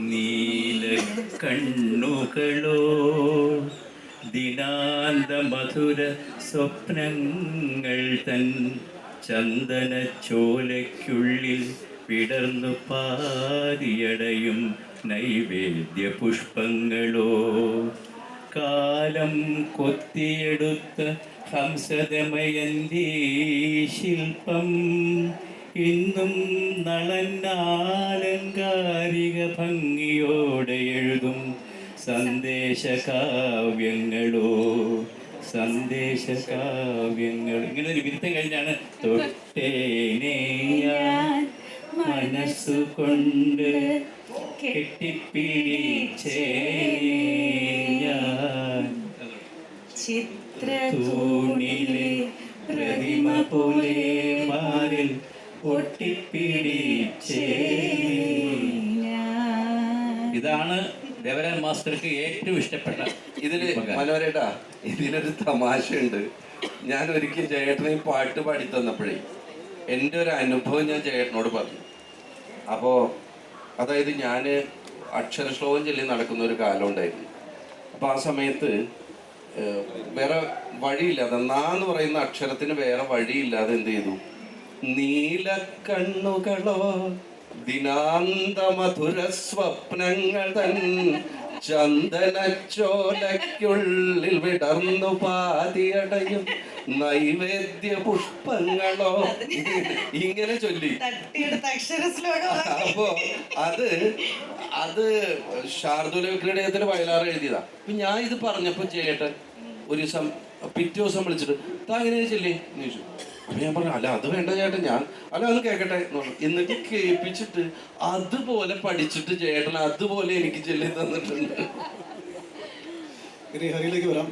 നീല കണ്ണുകളോ ദിനാന്ത മധുര സ്വപ്നങ്ങൾ തൻ ചന്ദന ചോലയ്ക്കുള്ളിൽ വിടർന്നു പാതിയടയും നൈവേദ്യ പുഷ്പങ്ങളോ കാലം കൊത്തിയെടുത്ത ഹംസതമയന്തി ശില്പം ഇന്നും നളന്നാലങ്കാരിക ഭംഗിയോടെ എഴുതും സന്ദേശകാവ്യങ്ങളോ സന്ദേശകാവ്യങ്ങൾ ഇങ്ങനെ ഒരു വിരുദ്ധം കഴിഞ്ഞാണ് തൊട്ടേനെ മനസ്സുകൊണ്ട് കെട്ടിപ്പിടിച്ചേ ഞാൻ. തൂണിലെ പ്രതിമ പോലെ ഇതാണ് ദേവരൻ മാസ്റ്റർക്ക് ഏറ്റവും ഇഷ്ടപ്പെട്ട ഇതിൽ. ഇതിനൊരു ഇതിലൊരു തമാശയുണ്ട്. ഞാൻ ഒരിക്കൽ ചേട്ടനെ പാട്ട് പാടി തന്നപ്പോഴേ എന്റെ ഒരു അനുഭവം ഞാൻ ജയേട്ടനോട് പറഞ്ഞു. അപ്പോൾ അതായത് ഞാൻ അക്ഷരശ്ലോകം ചൊല്ലി നടക്കുന്ന ഒരു കാലം ഉണ്ടായിരുന്നു. അപ്പോൾ ആ സമയത്ത് വേറെ വഴിയില്ലാതെ നാന്ന് പറയുന്ന അക്ഷരത്തിന് വേറെ വഴിയില്ലാതെ എന്ത് ചെയ്തു? നീലക്കണ്ണുകളോ ദിനാന്ത മധുര സ്വപ്നങ്ങൾ തൻ ചന്ദനച്ചോലയ്ക്കുള്ളിൽ വിടർന്നു പാതിയടയും നൈവേദ്യ പുഷ്പങ്ങളോ ഇങ്ങനെ ചൊല്ലി. അപ്പോ അത് അത് ശാർദുല വിക്രീഡയത്തിന് വയലാർ എഴുതിയതാ. അപ്പൊ ഞാൻ ഇത് പറഞ്ഞപ്പോ ചേട്ടൻ ഒരു ദിവസം പിറ്റേ ദിവസം വിളിച്ചിട്ട് താ എങ്ങനെ ചൊല്ലി. ചോദിച്ചു. അപ്പൊ ഞാൻ പറഞ്ഞു അല്ല അത് വേണ്ട ചേട്ടൻ ഞാൻ അല്ല അത് കേക്കട്ടെ എന്ന്. എന്നിട്ട് കേൾപ്പിച്ചിട്ട് അതുപോലെ പഠിച്ചിട്ട് ചേട്ടൻ അതുപോലെ എനിക്ക് ചെല്ലി തന്നിട്ടുണ്ട് ഇനി ഹരിയിലേക്ക് വരാം